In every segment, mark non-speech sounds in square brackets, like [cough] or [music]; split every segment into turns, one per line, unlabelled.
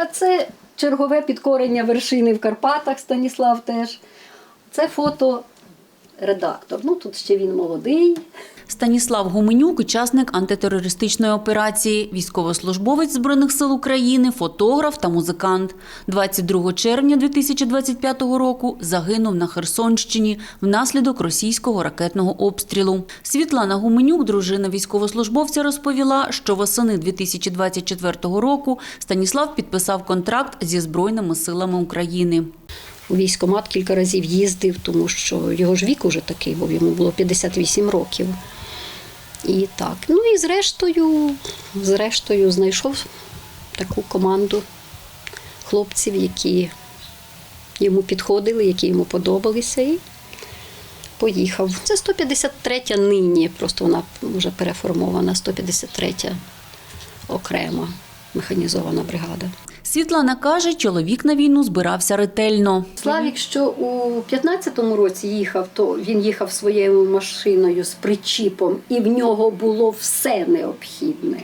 А це чергове підкорення вершини в Карпатах Станіслав теж. Це фото редактор. Ну тут ще він молодий.
Станіслав Гуменюк – учасник антитерористичної операції, військовослужбовець Збройних сил України, фотограф та музикант. 22 червня 2025 року загинув на Херсонщині внаслідок російського ракетного обстрілу. Світлана Гуменюк, дружина військовослужбовця, розповіла, що восени 2024 року Станіслав підписав контракт зі Збройними силами України.
У військкомат кілька разів їздив, тому що його ж вік уже такий, бо йому було 58 років. І так. Ну і зрештою, зрештою, знайшов таку команду хлопців, які йому підходили, які йому подобалися, і поїхав. Це 153-я нині, просто вона вже переформована, 153-я окрема механізована бригада.
Світлана каже, чоловік на війну збирався ретельно.
Славік, що у 15-му році їхав, то він їхав своєю машиною з причіпом, і в нього було все необхідне.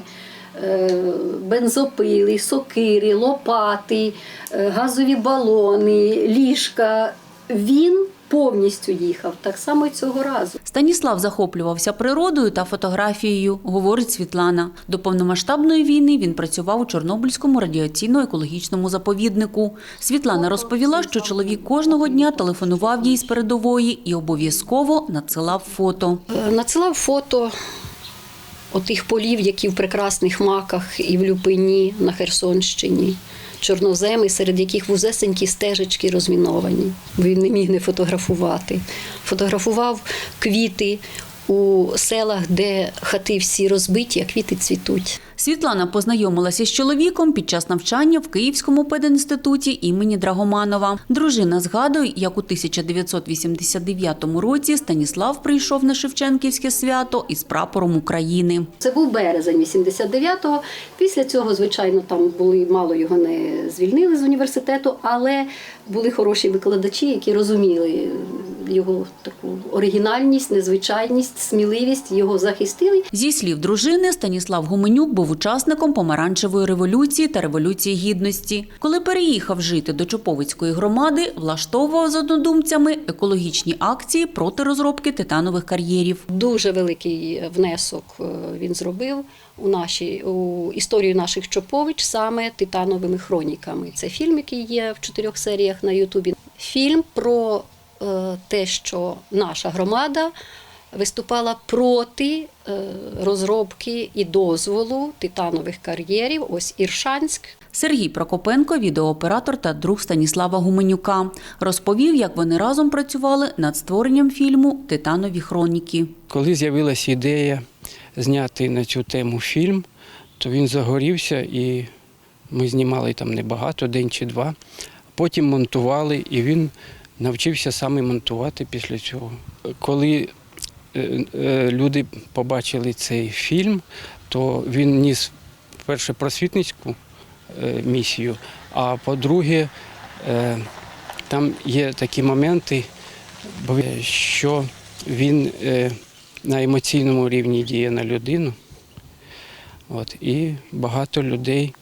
Е, Бензопили, сокири, лопати, е, газові балони, ліжка. Він повністю їхав, так само і цього разу.
Станіслав захоплювався природою та фотографією, говорить Світлана. До повномасштабної війни він працював у Чорнобильському радіаційно-екологічному заповіднику. Світлана розповіла, що чоловік кожного дня телефонував їй з передової і обов'язково надсилав фото.
Е, Надсилав фото отих полів, які в прекрасних маках і в Люпині на Херсонщині. Чорноземи, серед яких вузесенькі стежечки розміновані. Він не міг не фотографувати. Фотографував квіти у селах, де хати всі розбиті, а квіти цвітуть.
Світлана познайомилася з чоловіком під час навчання в Київському пединституті імені Драгоманова. Дружина згадує, як у 1989 році Станіслав прийшов на Шевченківське свято із прапором України.
Це був березень 89-го. Після цього, звичайно, там були мало його не звільнили з університету, але були хороші викладачі, які розуміли його таку оригінальність, незвичайність, сміливість, його захистили.
Зі слів дружини, Станіслав Гуменюк був учасником помаранчевої революції та революції гідності. Коли переїхав жити до Чоповицької громади, влаштовував з однодумцями екологічні акції проти розробки титанових кар'єрів.
Дуже великий внесок е, він зробив у наші у історію наших Чопович саме титановими хроніками. Це фільм, який є в чотирьох серіях на Ютубі. Фільм про е, те, що наша громада виступала проти е, розробки і дозволу титанових кар'єрів. Ось Іршанськ.
Сергій Прокопенко, відеооператор та друг Станіслава Гуменюка, розповів, як вони разом працювали над створенням фільму Титанові хроніки.
Коли з'явилася ідея зняти на цю тему фільм, то він загорівся і ми знімали там небагато, день чи два. Потім монтували, і він навчився саме монтувати після цього. Коли е, е, люди побачили цей фільм, то він ніс перше просвітницьку е, місію, а по-друге, там є такі моменти, що він на емоційному рівні діє на людину. От, і багато людей,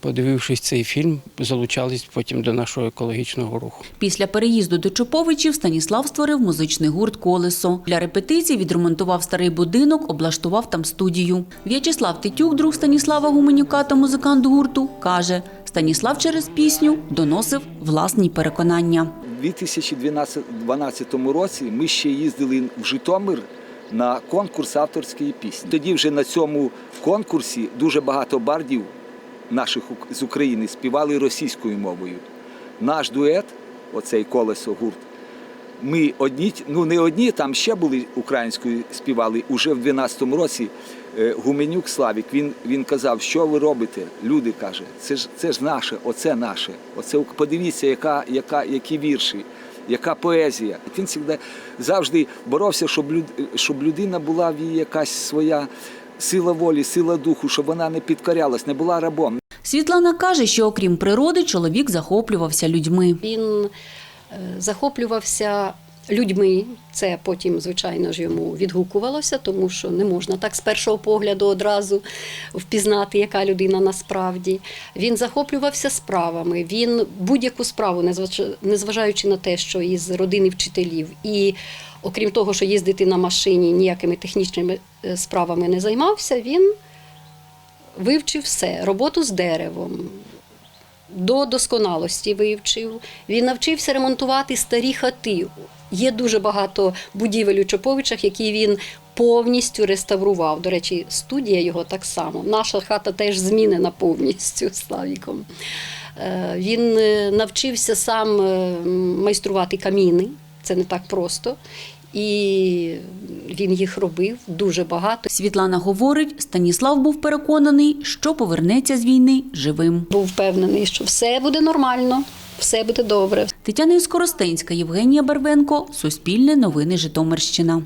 подивившись цей фільм, залучались потім до нашого екологічного руху.
Після переїзду до Чоповичів Станіслав створив музичний гурт Колесо. Для репетицій відремонтував старий будинок, облаштував там студію. В'ячеслав Тетюк, друг Станіслава Гуменюка та музикант гурту, каже: Станіслав через пісню доносив власні переконання.
У 2012 році ми ще їздили в Житомир на конкурс авторської пісні. Тоді вже на цьому конкурсі дуже багато бардів наших з України співали російською мовою. Наш дует, оцей колесо гурт, ми одні, ну не одні, там ще були українською співали. Уже в 12-му році е, Гуменюк Славік, він, він казав, що ви робите? Люди каже, це ж це ж наше, оце наше. Оце подивіться, яка, яка, які вірші, яка поезія. Він завжди, завжди боровся, щоб, люд, щоб людина була в її якась своя сила волі, сила духу, щоб вона не підкорялась, не була рабом.
Світлана каже, що окрім природи, чоловік захоплювався людьми.
Він е, захоплювався людьми. Це потім, звичайно ж, йому відгукувалося, тому що не можна так з першого погляду одразу впізнати, яка людина насправді. Він захоплювався справами. Він будь-яку справу, незваж- незважаючи на те, що із родини вчителів, і окрім того, що їздити на машині ніякими технічними е, справами не займався, він вивчив все, роботу з деревом. До досконалості вивчив. Він навчився ремонтувати старі хати. Є дуже багато будівель у Чоповичах, які він повністю реставрував. До речі, студія його так само. Наша хата теж змінена повністю [laughs] Славіком. Е, Він е, навчився сам е, майструвати каміни. Це не так просто. І він їх робив дуже багато.
Світлана говорить, Станіслав був переконаний, що повернеться з війни живим.
Був впевнений, що все буде нормально, все буде добре.
Тетяна Іскоростенська, Євгенія Барвенко, Суспільне новини Житомирщина.